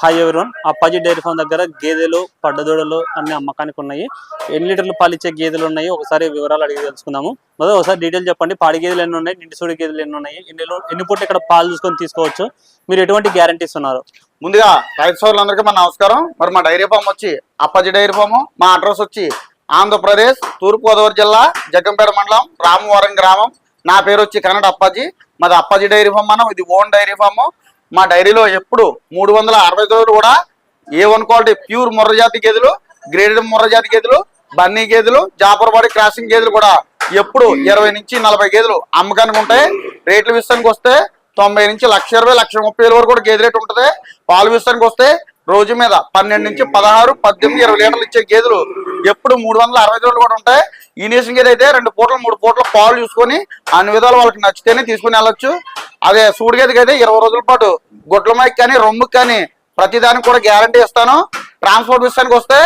Hi everyone Appaji dairy farm దగ్గర గేదెలు పడ్డదూడలు అన్ని అమ్మకానికి ఉన్నాయి. ఎన్ని లీటర్లు పాలిచ్చే గేదెలు ఉన్నాయి? ఒకసారి వివరాలు అడిగి తెలుసుకుందాము. మొదలు ఒకసారి డీటెయిల్ చెప్పండి. పాడి గేదెలు ఎన్ని ఉన్నాయి? నిండి సూడి గేదెలు ఎన్ని ఉన్నాయి? ఎన్ని ఎన్ని పూట ఇక్కడ పాలు చూసుకొని తీసుకోవచ్చు? మీరు ఎటువంటి గ్యారంటీస్ ఉన్నారు? ముందుగా రైతు సోదరులందరికీ మన నమస్కారం. మరి మా డైరీ ఫామ్ వచ్చి అప్పాజీ డైరీ ఫామ్ మా అడ్రస్ వచ్చి ఆంధ్రప్రదేశ్ తూర్పుగోదావరి జిల్లా జగ్గంపేట మండలం రామవరం గ్రామం. నా పేరు వచ్చి కన్నడ అప్పాజీ. మాది అప్పాజీ డైరీ ఫామ్ మనం ఇది ఓన్ డైరీ ఫామ్. మా డైరీలో ఎప్పుడు మూడు వందల అరవై రోజులు కూడా A one quality pure Murrah జాతి గేదెలు గ్రేడెడ్ ముర్ర జాతి గేదెలు బన్నీ గేదెలు జాపర్బాడి క్రాసింగ్ గేదెలు కూడా ఎప్పుడు ఇరవై నుంచి నలభై గేదెలు అమ్మకానికి ఉంటాయి. రేట్ల విషయానికి వస్తే తొంభై నుంచి లక్ష ఇరవై లక్ష ముప్పై వరకు కూడా గేదె రేట్ ఉంటుంది. పాలు విషయానికి వస్తే రోజు మీద పన్నెండు నుంచి పదహారు పద్దెనిమిది ఇరవై లీటర్లు ఇచ్చే గేదెలు ఎప్పుడు మూడు వందల అరవై రోజులు కూడా ఉంటాయి. ఈ నేషన్ గేదె అయితే రెండు పూటలు మూడు పూటలు పాలు చూసుకొని అన్ని విధాలు వాళ్ళకి నచ్చితేనే తీసుకుని వెళ్ళొచ్చు. అదే సూడి గేదెకి అయితే ఇరవై రోజుల పాటు గుడ్ల మైక్ కానీ రొమ్ముకి కానీ ప్రతి దానికి కూడా గ్యారంటీ ఇస్తాను. ట్రాన్స్పోర్ట్ విషయానికి వస్తే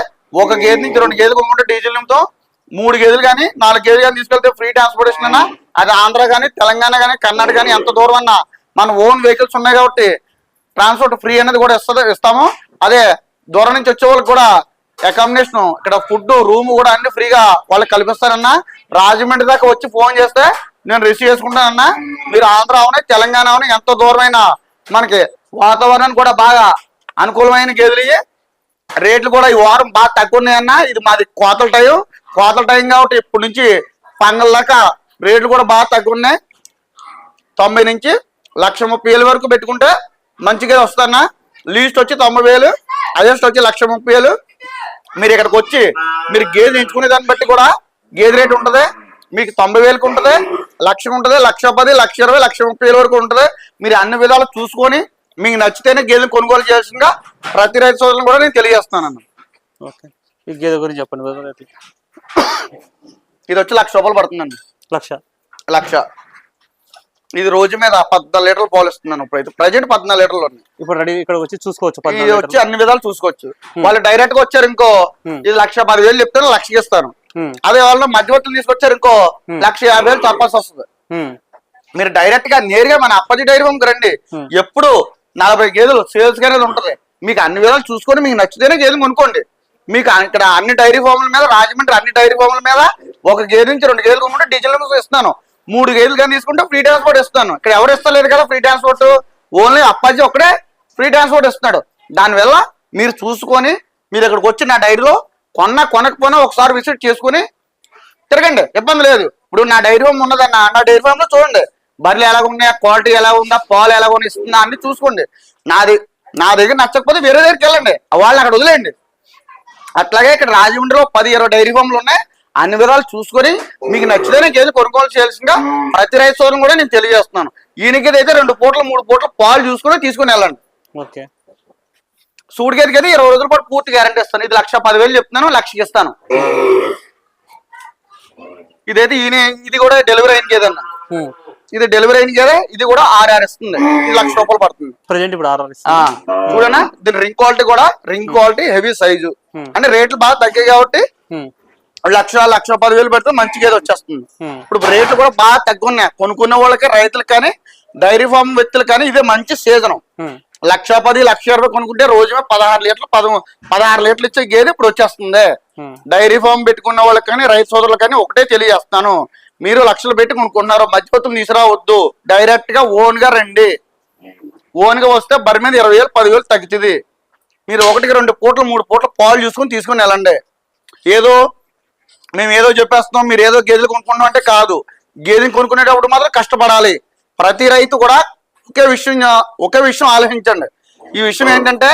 ఒక గేదె నుంచి రెండు గేదెలు కొనుక్కుంటే డీజిల్ నిమిత్తం మూడు గేదెలు కానీ నాలుగు గేదెలు కానీ తీసుకెళ్తే ఫ్రీ ట్రాన్స్పోర్టేషన్ అన్నా. అది ఆంధ్ర కానీ తెలంగాణ కానీ కర్ణాటక కానీ ఎంత దూరం అన్నా మన ఓన్ వెహికల్స్ ఉన్నాయి కాబట్టి ట్రాన్స్పోర్ట్ ఫ్రీ అనేది కూడా ఇస్తుంది ఇస్తాము. అదే దూరం నుంచి వచ్చే వాళ్ళకి కూడా అకామిడేషన్ ఇక్కడ ఫుడ్ రూమ్ కూడా అన్ని ఫ్రీగా వాళ్ళకి కల్పిస్తారన్నా. రాజమండ్రి దాకా వచ్చి ఫోన్ చేస్తే నేను రిసీవ్ చేసుకుంటానన్నా మీరు ఆంధ్ర అవని తెలంగాణ అవని ఎంత దూరమైన మనకి వాతావరణం కూడా బాగా అనుకూలమైన గేదెలు రేట్లు కూడా ఈ వారం బాగా తక్కువ ఉన్నాయన్న ఇది మాది కోతల టైం. కోతల టైం కాబట్టి ఇప్పటి నుంచి పంగల రేట్లు కూడా బాగా తక్కువ ఉన్నాయి తొంభై నుంచి లక్ష ముప్పై వేలు వరకు పెట్టుకుంటే మంచిగా వస్తాన్న లీస్ట్ వచ్చి తొంభై వేలు అజెస్ట్ వచ్చి లక్ష ముప్పై వేలు. మీరు ఇక్కడికి వచ్చి మీరు గేదె ఎంచుకునే దాన్ని బట్టి కూడా గేదె రేట్ ఉంటుంది. మీకు తొంభై వేలకు ఉంటుంది లక్ష ఉంటుంది లక్ష పది లక్ష ఇరవై లక్ష ముప్పై వేల వరకు ఉంటుంది. మీరు అన్ని విధాలు చూసుకొని మీకు నచ్చితేనే గేదెలు కొనుగోలు చేయాల్సిందిగా ప్రతి రైతు సోదరులను కూడా నేను తెలియజేస్తున్నాను ఓకే. ఈ గేదె గురించి చెప్పండి? ఇది వచ్చి లక్ష రూపాయలు పడుతుందండి. లక్ష. లక్ష. ఇది రోజు మీద పద్నాలుగు లీటర్లు పాలు ఇస్తున్నాను ఇప్పుడైతే ప్రజెంట్ పద్నాలుగు లీటర్లు ఉన్నాయి. ఇప్పుడు రెడీ ఇక్కడ వచ్చి చూసుకోవచ్చు ఇది వచ్చి అన్ని విధాలు చూసుకోవచ్చు. వాళ్ళు డైరెక్ట్గా వచ్చారు ఇంకో. ఇది లక్ష పదివేలు చెప్తాను లక్షకి ఇస్తాను. అదే వాళ్ళు మధ్యవర్తులు తీసుకొచ్చారు ఇంకో లక్ష యాభై వేలు చెప్పాల్సి వస్తుంది. మీరు డైరెక్ట్గా నేరుగా మన అప్పటి డైరీ ఫామ్కి రండి. ఎప్పుడు నలభై గేదెలు సేల్స్ అనేది ఉంటది. మీకు అన్ని విధాలు చూసుకొని మీకు నచ్చితేనే గేదెలు కొనుక్కోండి. మీకు ఇక్కడ అన్ని డైరీ ఫామ్ల మీద రాజమండ్రి అన్ని డైరీ ఫామ్ల మీద ఒక గేదె నుంచి రెండు గేదెలు కొనుక్కుంటే డీజిల్ ఇస్తాను మూడు గేదెలు కానీ తీసుకుంటే ఫ్రీ ట్రాన్స్పోర్ట్ ఇస్తాను ఇక్కడ ఎవరు ఇస్తలేదు కదా ఫ్రీ ట్రాన్స్పోర్ట్? ఓన్లీ అప్పాజీ ఒక్కడే ఫ్రీ ట్రాన్స్పోర్ట్ ఇస్తున్నాడు. దానివల్ల మీరు చూసుకొని మీరు ఇక్కడికి వచ్చి నా డైరీలో కొన్న కొనకపోయినా ఒకసారి విజిట్ చేసుకుని తిరగండి. ఇబ్బంది లేదు. ఇప్పుడు నా డైరీ ఫామ్ ఉన్నదన్న నా డైరీ ఫామ్లో చూడండి. బర్రెలు ఎలా ఉన్నాయా? క్వాలిటీ ఎలా ఉందా? పాలు ఎలా ఉన్నాయి ఇస్తుందా అన్ని చూసుకోండి. నాది నా దగ్గర నచ్చకపోతే వేరే దగ్గరికి వెళ్ళండి. వాళ్ళని అక్కడ వదిలేయండి. అట్లాగే ఇక్కడ రాజమండ్రిలో పది ఇరవై డైరీ ఫామ్లు ఉన్నాయి. అన్ని వివరాలు చూసుకొని మీకు నచ్చితేనే గేదె కొనుగోలు చేయాల్సిందిగా ప్రతి రైతు సోదరం కూడా నేను తెలియజేస్తున్నాను. ఈయనకి అయితే రెండు పూటలు మూడు పూటలు పాలు చూసుకొని తీసుకుని వెళ్ళండి. ఓకే. సూడి గేదెకి అయితే ఇరవై రోజుల పాటు పూర్తి గ్యారంటీ ఇస్తాను. ఇది లక్ష పదివేలు చెప్తున్నాను లక్షకి ఇస్తాను. ఇదైతే ఈయన ఇది కూడా డెలివరీ అయిన గేదన్న ఉమ్. ఇది డెలివరీ అయిన గేదే ఇది కూడా ఆర్ఆర్ ఇస్తుంది. ఇది లక్ష రూపాయలు పడుతుంది. ప్రజెంట్ ఇప్పుడు ఆర్ఆర్ చూడనా? దీని రింగ్ క్వాలిటీ కూడా రింగ్ క్వాలిటీ హెవీ సైజు అంటే రేట్లు బాగా తగ్గాయి కాబట్టి లక్ష లక్ష పదివేలు పెడితే మంచి గేదె వచ్చేస్తుంది. ఇప్పుడు రేట్లు కూడా బాగా తగ్గున్నాయి. కొనుక్కునే వాళ్ళకి రైతులకు కానీ డైరీ ఫార్మ్ వ్యక్తులకు కానీ ఇదే మంచి సీజన్ లక్ష పది లక్ష ఇరవై కొనుక్కుంటే రోజు మీద పదహారు లీటర్లు పద పదహారు లీటర్లు ఇచ్చే గేదె ఇప్పుడు వచ్చేస్తుంది. డైరీ ఫామ్ పెట్టుకున్న వాళ్ళకి కానీ రైతు సోదరులకు కానీ ఒకటే తెలియజేస్తాను మీరు లక్షలు పెట్టి కొనుక్కుంటున్నారు మధ్యవర్తులు తీసుకురావద్దు. డైరెక్ట్గా ఓన్గా రండి. ఓన్గా వస్తే బరి మీద ఇరవై వేలు పదివేలు తగ్గుతుంది. మీరు ఒకటికి రెండు పూటలు మూడు పూటలు పాలు చూసుకొని తీసుకుని వెళ్ళండి. ఏదో మేము ఏదో చెప్పేస్తున్నాం మీరు ఏదో గేదెలు కొనుక్కుంటాం అంటే కాదు. గేదెని కొనుక్కునేటప్పుడు మాత్రం కష్టపడాలి. ప్రతి రైతు కూడా ఒకే విషయం ఒకే విషయం ఆలోచించండి. ఈ విషయం ఏంటంటే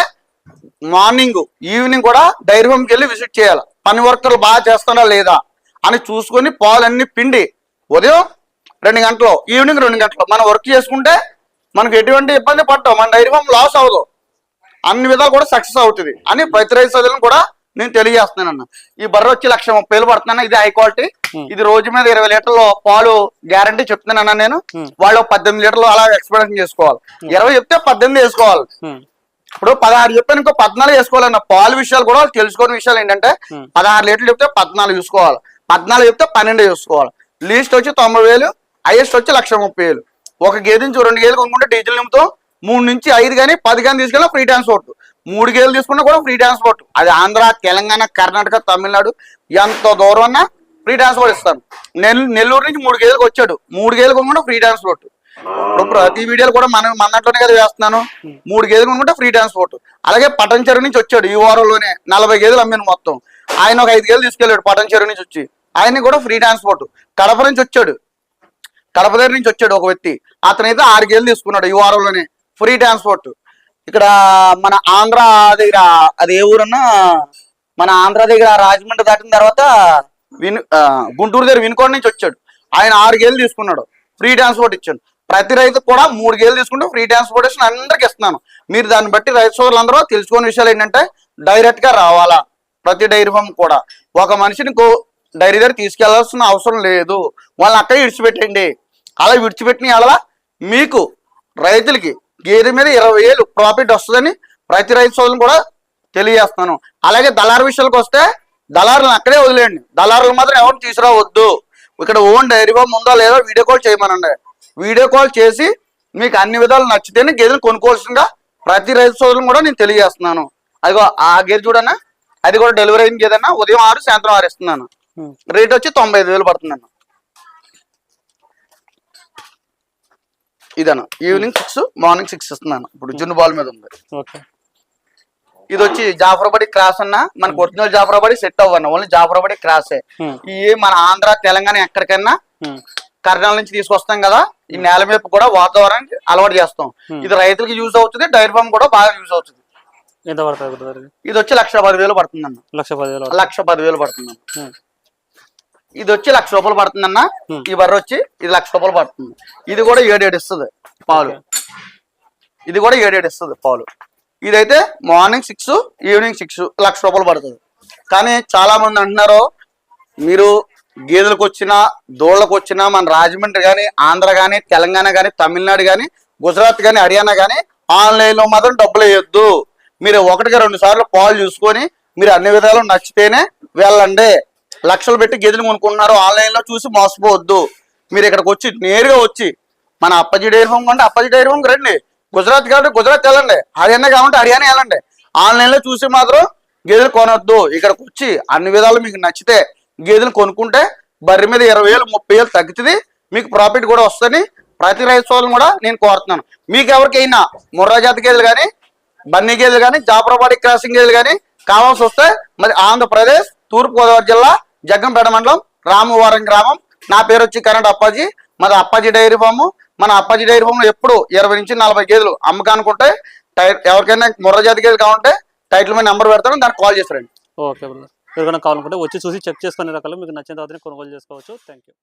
మార్నింగ్ ఈవినింగ్ కూడా డైరీ ఫామ్కి వెళ్ళి విజిట్ చేయాలి. పని వర్కర్లు బాగా చేస్తారా లేదా అని చూసుకొని పాలన్నీ పిండి ఉదయం రెండు గంటలు ఈవినింగ్ రెండు గంటలు మనం వర్క్ చేసుకుంటే మనకు ఎటువంటి ఇబ్బంది పడతాం. మన డైరీ ఫామ్ లాస్ అవ్వదు. అన్ని విధాలు కూడా సక్సెస్ అవుతుంది. అని ప్రతి రైతు సోదరులను కూడా నేను తెలియజేస్తున్నాను ఈ బర్రె వచ్చి లక్ష ముప్పై వేలు పడుతున్నాను ఇది హై క్వాలిటీ ఇది రోజు మీద ఇరవై లీటర్లు పాలు గ్యారంటీ చెప్తున్నాను అన్న నేను వాళ్ళు పద్దెనిమిది లీటర్లు అలా ఎక్స్పెక్టేషన్ చేసుకోవాలి. ఇరవై చెప్తే పద్దెనిమిది వేసుకోవాలి. ఇప్పుడు పదహారు చెప్పాను ఇంకో పద్నాలుగు వేసుకోవాలన్న. పాలు విషయాలు కూడా తెలుసుకునే విషయాలు ఏంటంటే పదహారు లీటర్లు చెప్తే పద్నాలుగు చూసుకోవాలి పద్నాలుగు చెప్తే పన్నెండు చూసుకోవాలి లీస్ట్ వచ్చి తొంభై వేలు హైయెస్ట్ వచ్చి లక్ష ముప్పై వేలు. ఒక గేదె నుంచి రెండు గేదెలు కొనుక్కుంటే డీజిల్ నిమిత్తం మూడు నుంచి ఐదు కానీ పది కానీ తీసుకెళ్ళి ఫ్రీ ట్రాన్స్పోర్ట్ మూడు గేలు తీసుకున్నా కూడా ఫ్రీ ట్రాన్స్పోర్ట్ అది ఆంధ్ర తెలంగాణ కర్ణాటక తమిళనాడు ఎంత దూరం ఫ్రీ ట్రాన్స్పోర్ట్ ఇస్తాను నెల్ నెల్లూరు నుంచి మూడు గేలకు వచ్చాడు. మూడు గేలు కొనుక్కుంటే ఫ్రీ ట్రాన్స్పోర్ట్ ఇప్పుడు ప్రతి వీడియోలు కూడా మనం మన కదా వేస్తున్నాను. మూడు గేదెలు కొనుక్కుంటే ఫ్రీ ట్రాన్స్పోర్ట్ అలాగే పటంచెరు చెరువు నుంచి వచ్చాడు. ఈ వారంలోనే నలభై గేదెలు అమ్మాను మొత్తం. ఆయన ఒక ఐదు గేలు తీసుకెళ్ళాడు పటన్ చెరువు నుంచి వచ్చి. ఆయన కూడా ఫ్రీ ట్రాన్స్పోర్ట్ కడప నుంచి వచ్చాడు. కడప దగ్గర నుంచి వచ్చాడు ఒక వ్యక్తి. అతనైతే ఆరు గేలు తీసుకున్నాడు ఈ వారంలోనే. ఫ్రీ ట్రాన్స్పోర్ట్ ఇక్కడ మన ఆంధ్ర దగ్గర అది ఏ ఊరన్నా? మన ఆంధ్ర దగ్గర రాజమండ్రి దాటిన తర్వాత విను గుంటూరు దగ్గర వినుకోట నుంచి వచ్చాడు. ఆయన ఆరు గేలు తీసుకున్నాడు. ఫ్రీ ట్రాన్స్పోర్ట్ ఇచ్చాడు. ప్రతి రైతు కూడా మూడు గేలు తీసుకుంటే ఫ్రీ ట్రాన్స్పోర్టేషన్ అందరికి ఇస్తున్నాను. మీరు దాన్ని బట్టి రైతు సోదరులందరూ తెలుసుకునే విషయాలు ఏంటంటే డైరెక్ట్గా రావాలా? ప్రతి డైరీ ఫామ్ కూడా. ఒక మనిషిని కో- డైరీ దగ్గర తీసుకెళ్ళాల్సిన అవసరం లేదు. వాళ్ళని అక్కడే విడిచిపెట్టండి. అలా విడిచిపెట్టిన అలా మీకు రైతులకి గేదె మీద ఇరవై వేలు ప్రాఫిట్ వస్తుందని ప్రతి రైతు సోదరులు కూడా తెలియజేస్తున్నాను. అలాగే దళారు విషయాలకు వస్తే దళారులను అక్కడే వదిలేయండి. దళారులు మాత్రం ఎవరిని తీసుకురావద్దు. ఇక్కడ ఓన్ డైరీ ఫామ్ ఉందో లేదో వీడియో కాల్ చేయమనండి. వీడియో కాల్ చేసి మీకు అన్ని విధాలు నచ్చితేనే గేదెలు కొనుక్కోవాల్సిందిగా ప్రతి రైతు సోదరులు కూడా నేను తెలియజేస్తున్నాను. అదిగో ఆ గేదె చూడన్నా అది కూడా డెలివరీ అయిన గేదన్నా ఉదయం ఆరు సాయంత్రం ఆరు ఇస్తున్నాను. రేట్ వచ్చి తొంభై ఐదు వేలు పడుతుందన్న. ఇదన్న ఈవినింగ్ సిక్స్ మార్నింగ్ సిక్స్ ఇస్తున్నాను. ఇప్పుడు జున్ను బాల్ మీద ఉంది. ఓకే. ఇది వచ్చి జాఫరాబాడి క్రాస్ అన్న మనకు ఒరిజినల్ జాఫరాబాడి సెట్ అవ్వన్న ఓన్లీ జాఫరాబాడి క్రాసే. ఉమ్. ఈ మన ఆంధ్ర తెలంగాణ ఎక్కడికైనా. కర్నాల నుంచి తీసుకొస్తాం కదా ఈ నేల మీద కూడా వాతావరణానికి అలవాటు చేస్తాం. ఇది రైతులకి యూజ్ అవుతుంది డైరీ ఫామ్ కూడా బాగా యూజ్ అవుతుంది. పడుతుంది ఇది? వచ్చి లక్ష పదివేలు పడుతుందన్న. లక్ష పదివేలు లక్ష పదివేలు పడుతుందన్న. ఉమ్. ఇది వచ్చి లక్ష రూపాయలు పడుతుందన్న. Hmm. ఈ బర్రె వచ్చి ఇది లక్ష రూపాయలు పడుతుంది. ఇది కూడా ఏడేడు ఇస్తుంది పాలు. ఇది కూడా ఏడేడు ఇస్తుంది పాలు. ఇదైతే morning six evening six lakh రూపాయలు పడుతుంది. కానీ చాలా మంది అంటున్నారు మీరు గేదెలకు వచ్చినా దోళ్ళకు వచ్చినా మన రాజమండ్రి కానీ ఆంధ్ర కానీ తెలంగాణ కానీ తమిళనాడు కానీ గుజరాత్ కానీ హర్యానా కానీ ఆన్లైన్లో మాత్రం డబ్బులు వేయొద్దు. మీరు ఒకటికి రెండు సార్లు పాలు చూసుకొని మీరు అన్ని విధాలు నచ్చితేనే వెళ్ళండి. లక్షలు పెట్టి గేదెలు కొనుక్కున్నారు ఆన్లైన్లో చూసి మోసపోవద్దు. మీరు ఇక్కడికి వచ్చి నేరుగా వచ్చి మన అప్పజీ డైరీ ఫామ్ కంటే అప్పజీ డైరీ ఫామ్కి రండి. గుజరాత్ కాబట్టి గుజరాత్ వెళ్ళండి. హర్యానా కావాలంటే హర్యానా వెళ్ళండి. ఆన్లైన్లో చూసి మాత్రం గేదెలు కొనొద్దు. ఇక్కడికి వచ్చి అన్ని విధాలు మీకు నచ్చితే గేదెలు కొనుక్కుంటే బర్రె మీద ఇరవై వేలు ముప్పై వేలు తగ్గుతుంది. మీకు ప్రాఫిట్ కూడా వస్తుంది. ప్రతి రైతు సోదరులను కూడా నేను కోరుతున్నాను. మీకు ఎవరికైనా ముర్రా జాతి గేదెలు కానీ బన్నీ గేదెలు కానీ జాఫరాబాడి క్రాసింగ్ గేదెలు కానీ కావాల్సి వస్తే మరి ఆంధ్రప్రదేశ్ తూర్పుగోదావరి జిల్లా జగ్గంపేట మండలం రామవరం గ్రామం. నా పేరు వచ్చి కరెంట్ అప్పాజీ. మన అప్పాజీ డైరీ ఫాము. మన అప్పాజీ డైరీ ఫామ్ ఎప్పుడు ఇరవై నుంచి నలభై గేదెలు అమ్మకానికి ఉంటాయి టై- ఎవరికైనా ముర్ర జాతి గేదెలు కావాలంటే టైటిల్ మీద నెంబర్ పెడతాను దానికి కాల్ చేస్తారండి ఓకే బ్రదర్. ఎవరికైనా కావాలనుకుంటే వచ్చి చూసి చెక్ చేసుకునే రకాలు మీకు నచ్చిన తర్వాత కొనుగోలు చేసుకోవచ్చు. Thank you